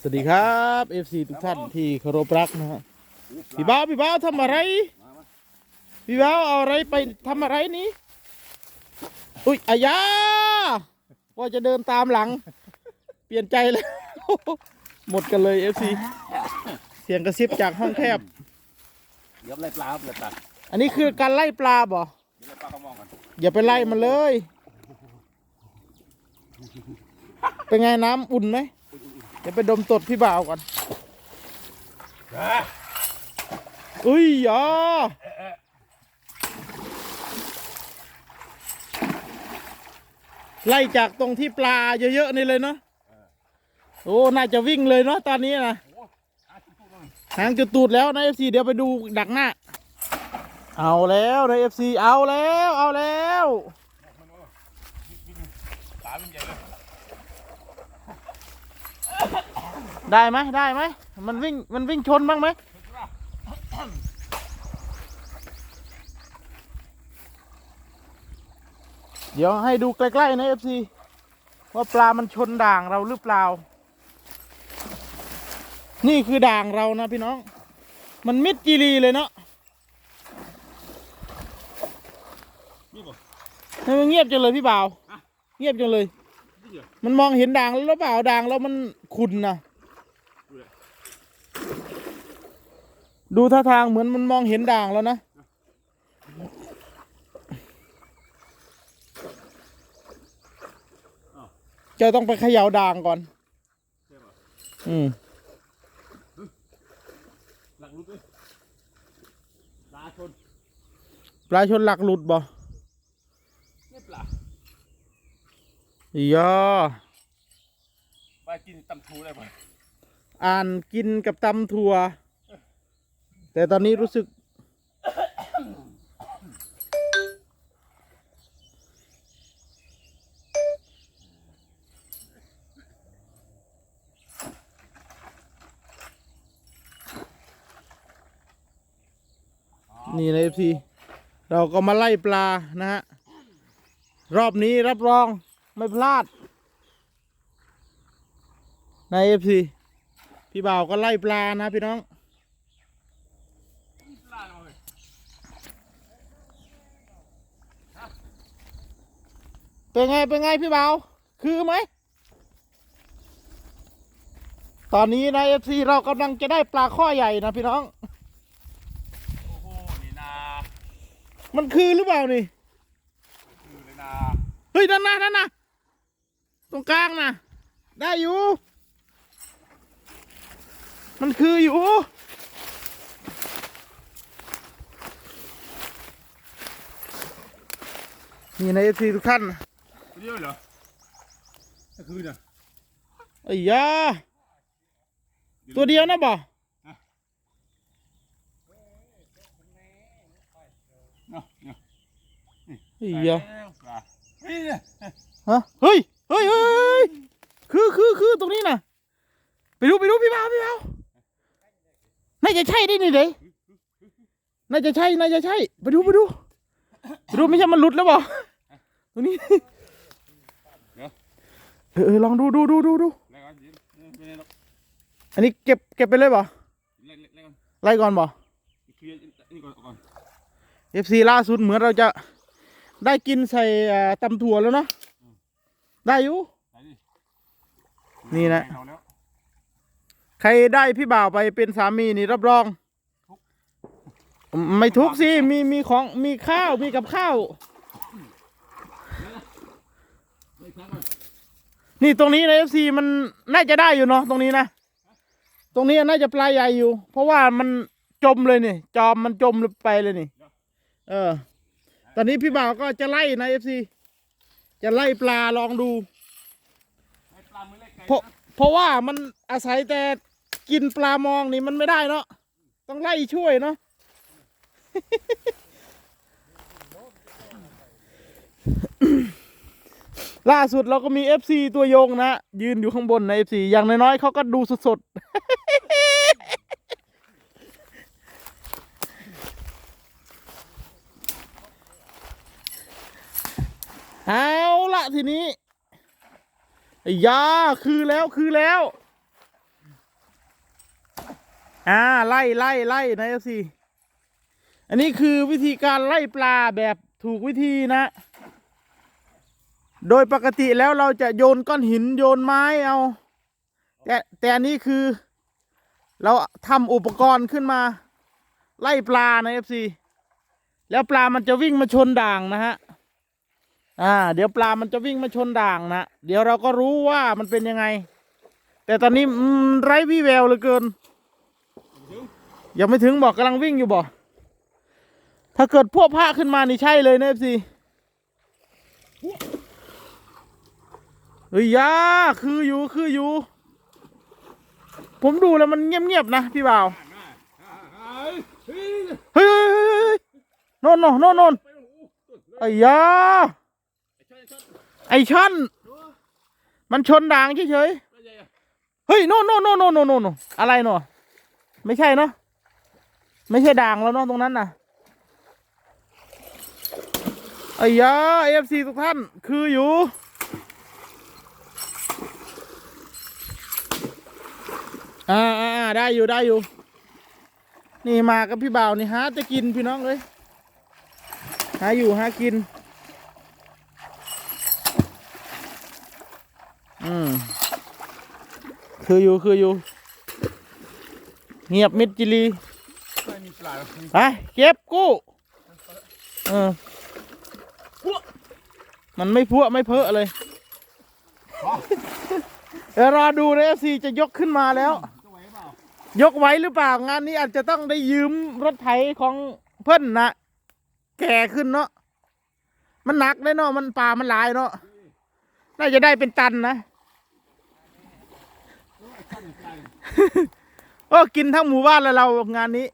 สวัสดีครับ FC ทุกท่านที่เคารพรักนะฮะพี่บ้าวพี่บ้าวทำอะไร พี่บ้าวเอาอะไรไปทำอะไรนี้อุ้ยอายาว่าจะเดินตามหลัง เปลี่ยนใจแล้ว หมดกันเลย FC เสียงกระซิบจากห้องแคบ เดี๋ยวไล่ปลาครับไล่ปลาอันนี้คือการไล่ปลาบ่เดี๋ยวไล่ปลาเขามองกันอย่าไปไล่มันเลย เป็นไงน้ำอุ่นไหมเดี๋ยวไปดมตดพี่บ่าวก่อนอุ้ยอะไล่จากตรงที่ปลาเยอะๆนี่เลยเนาะโอ้ น่าจะวิ่งเลยเนาะตอนนี้นะหางจุดตูดแล้วนะเอฟซีเดี๋ยวไปดูดักหน้า เอาแล้วนะเอฟซีเอาแล้ว เอาแล้ว ปลาเป็นใหญ่เลย ได้ไหมได้ไหมมันวิ่งมันวิ่งชนบ้างไหมเดี๋ยวให้ดูใกล้ๆนะเอฟซีว่าปลามันชนด่างเราหรือเปล่า นี่คือด่างเรานะพี่น้อง มันมิดจีรีเลยเนาะนี่บ่ให้มันเงียบจังเลยพี่บ่าวอะเงียบจังเลย มันมองเห็นด่างแล้วเปล่าด่างแล้วมันขุนนะ ดูเลย ดูท่าทางเหมือนมันมองเห็นด่างแล้วนะอ้าวจะต้องไปเขย่าด่างก่อนใช่ป่ะอืมหลักรุดเลยปลาชน ปลาชนหลักหลุดบ่นี่ปลาอียอปลากินตำทูได้ป่ะอ่านกินกับตำถั่ว แต่ตอนนี้รู้สึก นี่นะเอฟซีเราก็มาไล่ปลานะฮะ รอบนี้รับรองไม่พลาดในเอฟซีพี่บ่าวก็ไล่ปลานะพี่น้อง ปลาเลย เป็นไง เป็นไงพี่บ่าวคือไหม ตอนนี้นะเอฟซีเรากำลังจะได้ปลาข้อใหญ่นะพี่น้อง โอ้โห นี่นามันคือหรือเปล่านี่ คือเลยนาเฮ้ยนั่นนะนั่นนะตรงกลางนะได้อยู่ มันคืออยู่ นี่นะเอฟซีทุกท่านตัว เดียวเหรอก็คือเนี่ยไอ้ยาตัวเดียวนะบ่เนาะเนาะไอ้ยาปลานี่เนี่ยฮะเฮ้ยเฮ้ยเฮ้ยคือคือคือตรงนี้นะไปดูไปดูพี่บ่าวพี่บ่าวน่าจะใช่ได้นี่เด้น่าจะใช่น่าจะใช่ ไปดูไปดูไปดูไม่ใช่มันหลุดแล้วบ่ตรงนี้เออเออลองดูดูดูดูดูแล้วก็ยิงไม่ได้หรอกอันนี้เก็บเก็บไปเลยบ่เล่นเล่นเล่นกันไล่ก่อนบ่เคลียร์นี่ก่อนก่อนเอฟซีล่าสุดเหมือนเราจะได้กินใส่เอ่อตำถั่วแล้วเนาะได้อยู่ไหนดินี่นะเอาแล้วใครได้พี่บ่าวไปเป็นสามีนี่รับรอง ไม่ทุกข์สิมีมีของมีข้าวมีกับข้าวไม่ครั้งก่อ นี่ตรงนี้ในเอฟซีมันน่าจะได้อยู่เนาะตรงนี้นะ ตรงนี้น่าจะปลาใหญ่อยู่ เพราะว่ามันจมเลยนี่ จอมมันจมไปเลยนี่ เออ ตอนนี้พี่บ่าวก็จะไล่นะเอฟซีจะไล่ปลาลองดู เพราะเพราะว่ามันอาศัยแต่กินปลามองนี่มันไม่ได้เนาะ ต้องไล่ช่วยเนาะ ล่าสุดเราก็มี FC ตัวยงนะยืนอยู่ข้างบนใน FC อย่างน้อยๆเขาก็ดูสดๆ เอาละทีนี้ยาคือแล้วคือแล้ว อ่า ไล่ไล่ไล่ในะเอฟซีอันนี้คือวิธีการไล่ปลาแบบถูกวิธีนะ โดยปกติแล้วเราจะโยนก้อนหินโยนไม้เอา แต่แต่นี้คือ เราทำอุปกรณ์ขึ้นมา ไล่ปลานะเอฟซีแล้วปลามันจะวิ่งมาชนด่างนะฮะ อ่า เดี๋ยวปลามันจะวิ่งมาชนด่างนะเดี๋ยวเราก็รู้ว่ามันเป็นยังไง แต่ตอนนี้ไร้วี่แววเหลือเกินยังไม่ถึงบอกกำลังวิ่งอยู่บอกถ้าเกิดพวกผ้าขึ้นมานี่ใช่เลยนะเอฟซี เฮ้ยยาคืออยู่คืออยู่ ผมดูแล้วมันเงียบๆนะพี่บ่าว เฮ้ยเฮ้ยเฮ้ยเฮ้ยเฮ้ยโน่นน่นโน่นนอนเลยไอ้ยาไอ้ช่อนไอชั้นมันชนด่างเฉยๆ เฮ้ยโน่นโน่นโน่นโน่นโน่นโน่นอะไรเนาะไม่ใช่เนาะไม่ใช่ด่างแล้วเนาะตรงนั้นน่ะไอ้ยาเอฟซีทุกท่านคืออยู่ อ่าอ่าได้อยู่ได้อยู่ นี่มากับพี่บ่าวนี่หาจะกินพี่น้องเลยหาอยู่หากิน อืมคืออยู่คืออยู่ เงียบมิดจิลีไปลาหรอเก็บกู้เออมันไม่พัวไม่เพอะเลย เดี๋ยวรอดูนะซีจะยกขึ้นมาแล้ว ยกไว้หรือเปล่างานนี้อาจจะต้องได้ยืมรถไถของเพื่อนนะแก่ขึ้นเนาะมันหนักได้เนาะมันป่ามันหลายเนาะน่าจะได้เป็นตันนะ โอ้กินทั้งหมู่บ้านเลยเรางานนี้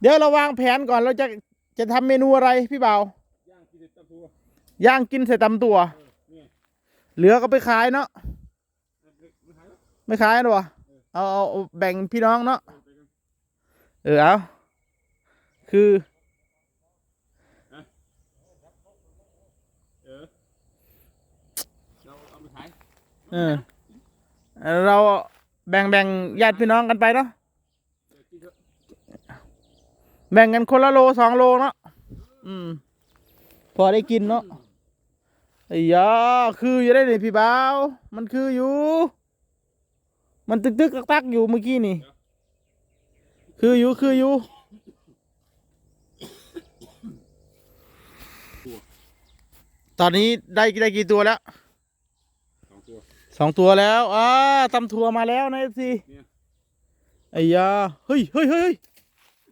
เดี๋ยวเราวางแผนก่อนเราจะจะทำเมนูอะไรพี่เบาย่างกินตะตัว ย่างกินใส่ตำตัว เหลือก็ไปขายเนาะไม่ขายหรอวะเอาเอาแบ่งพี่น้องเนาะเออเอาคือเออเราแบ่งแบ่งญาติพี่น้องกันไปเนาะเดี๋ยวกินเถอะแบ่งกันคนละโลสองโลเนาะอืม พอได้กินเนาะ ไอ้ยาคืออยู่ได้นี่พี่บ่าว มันคืออยู่ มันตึกตึกตักตักอยู่เมื่อกี้นี่ คืออยู่คืออยู่ตอนนี้ได้ได้กี่ตัวแล้วสองตัวสองตัวแล้วอ่าตำทัวมาแล้วนะเอฟซีไอ้ยาเฮ้ยเฮ้ยเฮ้ย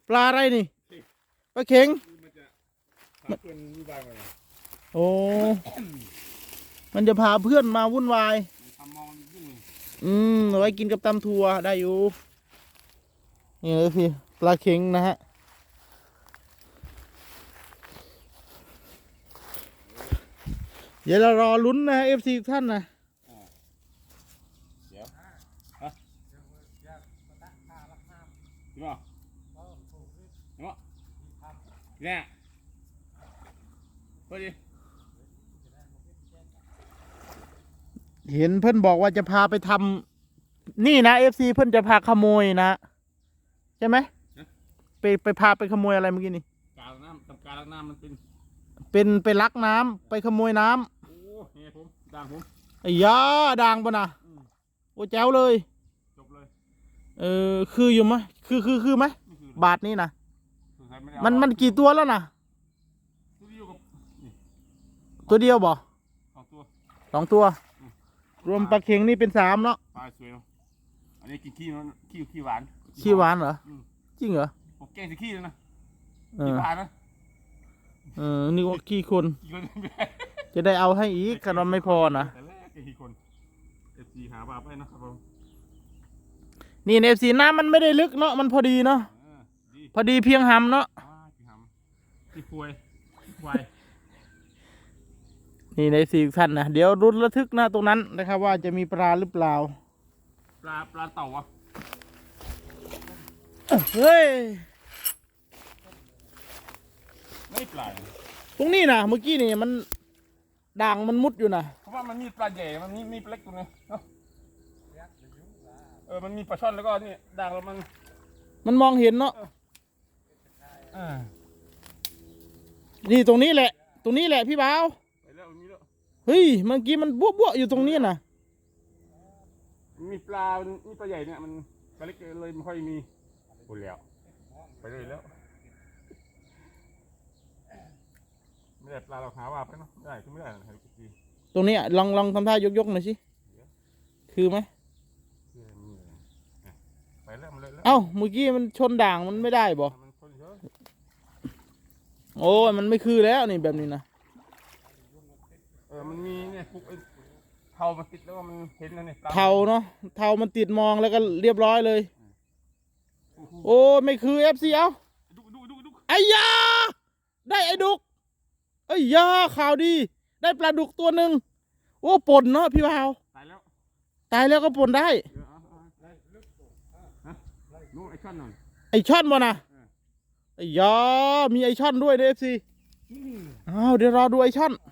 ปลาอะไรนี่ปลาเข็งมันจะหาเพื่อนวิบายมา โอ้ มันจะพาเพื่อนมาวุ่นวาย ทำมองยิ่งเลยอืมเอาไว้กินกับตำทัวได้อยู่ นี่เลยพี่ปลาเค็งนะฮะ เดี๋ยวเรารอลุ้นนะเอฟซีท่านนะ เดี๋ยวฮะจริงเปล่าเนาะเนี่ยพอดี เห็นเพื่อนบอกว่าจะพาไปทำนี่นะเอฟซีเพื่อนจะพาขโมยนะ ใช่ไหมไปไปพาไปขโมยอะไรเมื่อกี้นี่กาลน้ำทำกาลน้ำมันเป็น เป็นไปลักน้ำไปขโมยน้ำโอ้เนี่ยผมด่างผมไอ้ยาด่างปะนะอืมโอ้แจ๋วเลยจบเลยเออคืออยู่ไหมคือคือคือไหมไม่คือบาทนี่นะสงสัยไได้เอามันมันกี่ตัวแล้วนะตัวเดียวกับนี่ตัวเดียวบ่สองตัวสองตัวอืม รวมปลาเค็งนี่เป็นสามเนาะปลาสวยเนาะอันนี้กินขี้มันขี้ขี้หวาน ขี้หวานเหรออืมจริงเหรอผมแกงสิขี้เลยนะเอขี้อหวานนะเออนี่ว่าขี้คนขี้คนไม่ได้จะได้เอาให้อีกกันว่าไม่พอนะแต่แรกขี้คนเอฟซีหาปลาไปนะครับผมนี่เอฟซีน้ำมันไม่ได้ลึกเนาะมันพอดีเนาะเออดีพอดีเพียงหำเนาะว้าขี้หำขี้ควยขี้ควาย นี่ในสี่ท่านนะเดี๋ยวรุนระทึกนะตรงนั้นนะครับ ว่าจะมีปลาหรือเปล่า ปลาปลาเต่าวะเฮ้ยไม่ปลาตรงนี้นะเมื่อกี้นี่มันด่างมันมุดอยู่นะเพราะว่ามันมีปลาใหญ่มันมีมีปลาเล็กตรงนี้เนาะเออมันมีปลาช่อนแล้วก็นี่ด่างแล้วมัน มันมองเห็นเนาะอ่านี่ตรงนี้แหละ ตรงนี้แหละพี่บ่าว เฮ้ยเมื่อกี้มันบวบวอยู่ตรงนี้นะมันมีปลามันมีปลาใหญ่เนี่ยมันปลาเล็กเลยไม่ค่อยมีหมดแล้วไปเลยแล้ว ไม่ได้ปลาเราหาว่าไปเนาะไม่ได้คือไม่ได้นะให้ดีตรงนี้อะลองลองทำท่ายกยกๆหน่อยสิคือไหมคือมีอะไรเนี่ยไปแล้วมันเลยแล้วเอ้าเมื่อกี้มันชนด่างมันไม่ได้บ่มันคนเยอะโอ้ยมันไม่คือแล้วนี่แบบนี้นะ เออ มันมีเนี่ยปุ๊กไอ้เทามันติดแล้วก็มันเห็นนะเนี่ยปลเทาเนาะเทามันติดมองแล้วก็เรียบร้อยเลย โอ้ยไม่คือเอฟซีเอาดูดูดูดูไอ้ยาได้ไอ้ดุกไอ้ยาข่าวดี ได้ปลาดุกตัวหนึ่งโอ้ป่นเนาะพี่บ่าวตายแล้วตายแล้วก็ป่นได้เออเอาเอาฮะนู่นไอ้ช่อนหน่อยไอช่อนบ่นะเออไอ้ยามีไอช่อนด้วยเอฟซีอ้าวเดี๋ยวรอดูไอช่อนเ